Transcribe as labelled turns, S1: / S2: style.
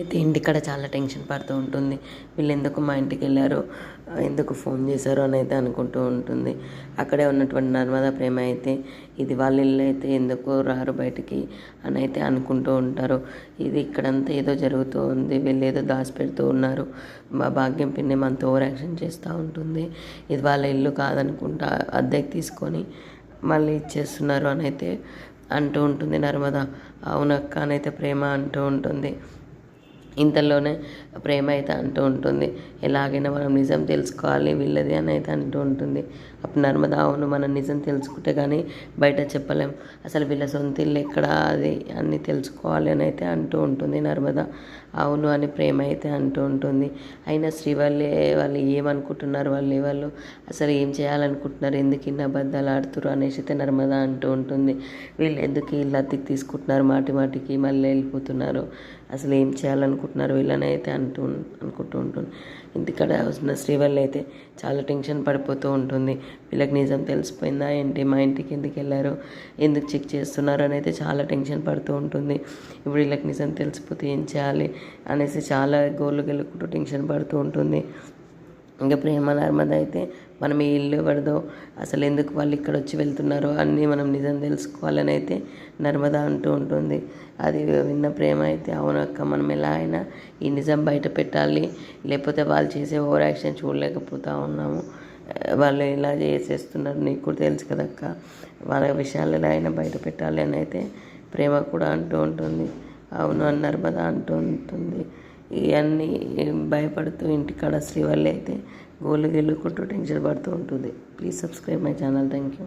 S1: అయితే ఇంటికాడ చాలా టెన్షన్ పడుతూ ఉంటుంది. వీళ్ళు ఎందుకు మా ఇంటికి వెళ్ళారు? ఎందుకు ఫోన్ చేశారు అని అయితే అనుకుంటూ ఉంటుంది. అక్కడే ఉన్నటువంటి నర్మదా ప్రేమ అయితే ఇది వాళ్ళ ఇల్లు అయితే ఎందుకు రారు బయటికి అని అయితే అనుకుంటూ ఉంటారు. ఇది ఇక్కడంతా ఏదో జరుగుతూ ఉంది. వీళ్ళు ఏదో దాచిపెడుతూ ఉన్నారు. మా భాగ్యం పిన్ని మనతో ఓవర్ యాక్షన్ చేస్తూ ఉంటుంది. ఇది వాళ్ళ ఇల్లు కాదనుకుంటా అద్దెకి తీసుకొని మళ్ళీ ఇచ్చేస్తున్నారు అని అయితే అంటూ ఉంటుంది నర్మద. అవునక్క అనైతే ప్రేమ అంటూ ఉంటుంది. ఇంతలోనే ప్రేమ అయితే అంటూ ఉంటుంది. ఎలాగైనా మనం నిజం తెలుసుకోవాలి వీళ్ళది అని అయితే అంటూ ఉంటుంది. అప్పుడు నర్మదా అవును మనం నిజం తెలుసుకుంటే కానీ బయట చెప్పలేం. అసలు వీళ్ళ సొంత ఇల్లు ఎక్కడ అది అన్ని తెలుసుకోవాలి అని అయితే అంటూ ఉంటుంది నర్మద. అవును అని ప్రేమ అయితే అంటూ ఉంటుంది. అయినా శ్రీవల్లి వాళ్ళు ఏమనుకుంటున్నారు వాళ్ళు వాళ్ళు అసలు ఏం చేయాలనుకుంటున్నారు ఎందుకు ఇన్ని అబద్ధాలు ఆడుతున్నారు అనేసి అయితే నర్మద అంటూ ఉంటుంది. వీళ్ళు ఎందుకు ఇల్లు అద్దెకి తీసుకుంటున్నారు మాటి మాటికి మళ్ళీ వెళ్ళిపోతున్నారు? అసలు ఏం చేయాలనుకుంటున్నారు? వీళ్ళని అయితే అంటూ అనుకుంటూ ఉంటుంది. ఇంటికాడ వస్తున్న శ్రీవల్లి అయితే చాలా టెన్షన్ పడిపోతూ ఉంటుంది. వీళ్ళకి నిజం తెలిసిపోయిందా ఏంటి? మా ఇంటికి ఎందుకు వెళ్ళారు? ఎందుకు చెక్ చేస్తున్నారు? అని అయితే చాలా టెన్షన్ పడుతూ ఉంటుంది. ఇప్పుడు వీళ్ళకి నిజం తెలిసిపోతే ఏం చేయాలి? అనేసి చాలా గోళ్ళు గెలుకుంటూ టెన్షన్ పడుతూ ఉంటుంది. ఇంకా ప్రేమ నర్మద అయితే మనం ఈ ఇల్లు ఎవరిదో అసలు ఎందుకు వాళ్ళు ఇక్కడ వచ్చి వెళ్తున్నారో అన్నీ మనం నిజం తెలుసుకోవాలని అయితే నర్మద అంటూ ఉంటుంది. అది విన్న ప్రేమ అయితే అవునక్క మనం ఎలా అయినా ఈ నిజం బయట పెట్టాలి. లేకపోతే వాళ్ళు చేసే ఓవర్ యాక్షన్ చూడలేకపోతా ఉన్నాము. వాళ్ళు ఇలా చేసేస్తున్నారు నీకు కూడా తెలుసు కదక్క వాళ్ళ విషయాలు ఎలా అయినా బయట పెట్టాలి అని అయితే ప్రేమ కూడా అంటూ ఉంటుంది. అవును అని నర్మద అంటూ ఉంటుంది. ఇవన్నీ భయపడుతూ ఇంటికాడ శ్రీవల్లి అయితే గోళ్ళు గెలుకుంటూ టెన్షన్ పడుతూ ఉంటుంది. Please subscribe my channel thank you